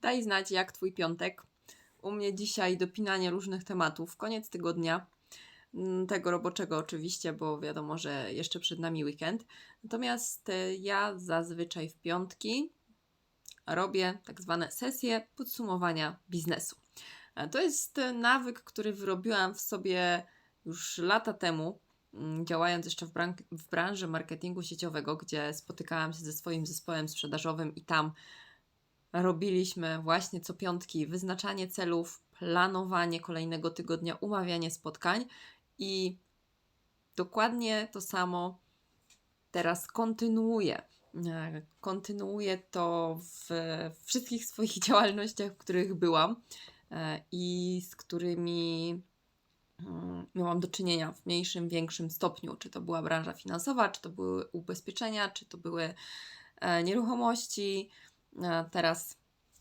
Daj znać, jak Twój piątek. U mnie dzisiaj dopinanie różnych tematów. Koniec tygodnia. mm, Tego roboczego oczywiście, bo wiadomo, że jeszcze przed nami weekend. Natomiast e, ja zazwyczaj w piątki robię tak zwane sesje podsumowania biznesu. E, To jest e, nawyk, który wyrobiłam w sobie już lata temu, mm, działając jeszcze w, bran- w branży marketingu sieciowego, gdzie spotykałam się ze swoim zespołem sprzedażowym i tam robiliśmy właśnie co piątki wyznaczanie celów, planowanie kolejnego tygodnia, umawianie spotkań i dokładnie to samo teraz kontynuuję. Kontynuuję to w wszystkich swoich działalnościach, w których byłam e, i z którymi mm, miałam do czynienia w mniejszym, większym stopniu. Czy to była branża finansowa, czy to były ubezpieczenia, czy to były e, nieruchomości, teraz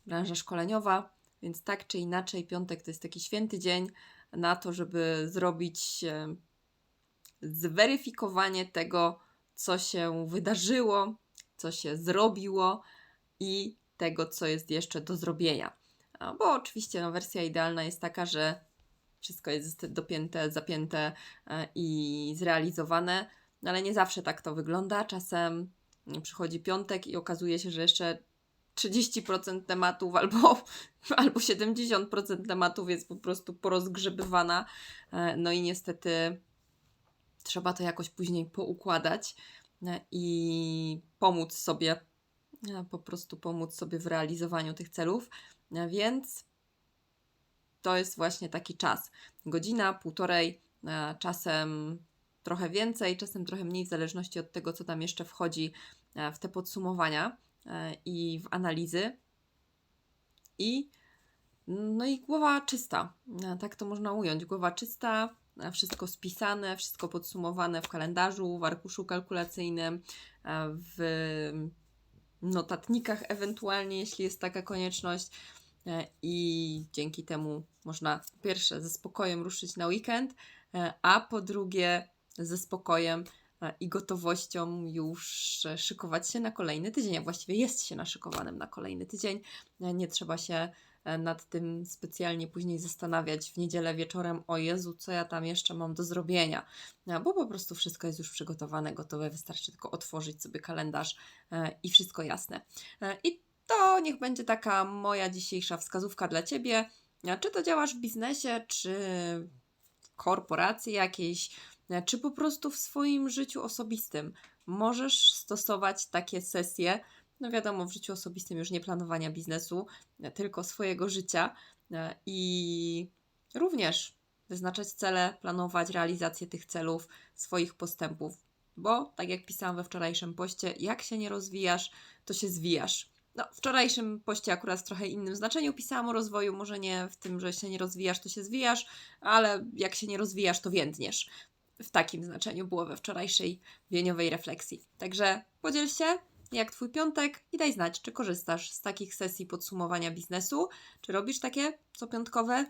branża szkoleniowa, więc tak czy inaczej, piątek to jest taki święty dzień na to, żeby zrobić e, zweryfikowanie tego, co się wydarzyło, co się zrobiło i tego, co jest jeszcze do zrobienia. Bo oczywiście no, wersja idealna jest taka, że wszystko jest dopięte, zapięte e, i zrealizowane, no ale nie zawsze tak to wygląda. Czasem przychodzi piątek i okazuje się, że jeszcze 30% tematów albo, albo 70% tematów jest po prostu porozgrzebywana. E, No i niestety trzeba to jakoś później poukładać e, i pomóc sobie, e, po prostu pomóc sobie w realizowaniu tych celów. Więc to jest właśnie taki czas. Godzina, półtorej, czasem trochę więcej, czasem trochę mniej, w zależności od tego, co tam jeszcze wchodzi w te podsumowania i w analizy. I no i głowa czysta. E, Tak to można ująć. Głowa czysta, e, wszystko spisane, wszystko podsumowane w kalendarzu, w arkuszu kalkulacyjnym, e, w notatnikach ewentualnie, jeśli jest taka konieczność. E, I dzięki temu można po pierwsze ze spokojem ruszyć na weekend, e, a po drugie ze spokojem e, i gotowością już e, szykować się na kolejny tydzień, a właściwie jest się naszykowanym na kolejny tydzień. E, Nie trzeba się e, nad tym specjalnie później zastanawiać w niedzielę wieczorem, o Jezu, co ja tam jeszcze mam do zrobienia, bo po prostu wszystko jest już przygotowane, gotowe, wystarczy tylko otworzyć sobie kalendarz i wszystko jasne. I to niech będzie taka moja dzisiejsza wskazówka dla Ciebie. Czy to działasz w biznesie, czy w korporacji jakiejś, czy po prostu w swoim życiu osobistym. Możesz stosować takie sesje, no wiadomo, w życiu osobistym już nie planowania biznesu, tylko swojego życia e, i również wyznaczać cele, planować realizację tych celów, swoich postępów. Bo, tak jak pisałam we wczorajszym poście, jak się nie rozwijasz, to się zwijasz. No, w wczorajszym poście akurat w trochę innym znaczeniu pisałam o rozwoju, może nie w tym, że się nie rozwijasz, to się zwijasz, ale jak się nie rozwijasz, to więdniesz. W takim znaczeniu było we wczorajszej wieniowej refleksji. Także podziel się, jak Twój piątek i daj znać, czy korzystasz z takich sesji podsumowania biznesu, czy robisz takie co piątkowe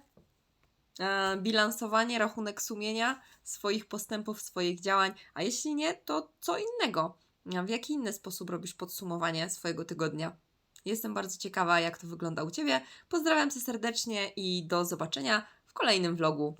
e, bilansowanie, rachunek sumienia swoich postępów, swoich działań, a jeśli nie, to co innego? W jaki inny sposób robisz podsumowanie swojego tygodnia? Jestem bardzo ciekawa, jak to wygląda u Ciebie. Pozdrawiam Cię serdecznie i do zobaczenia w kolejnym vlogu.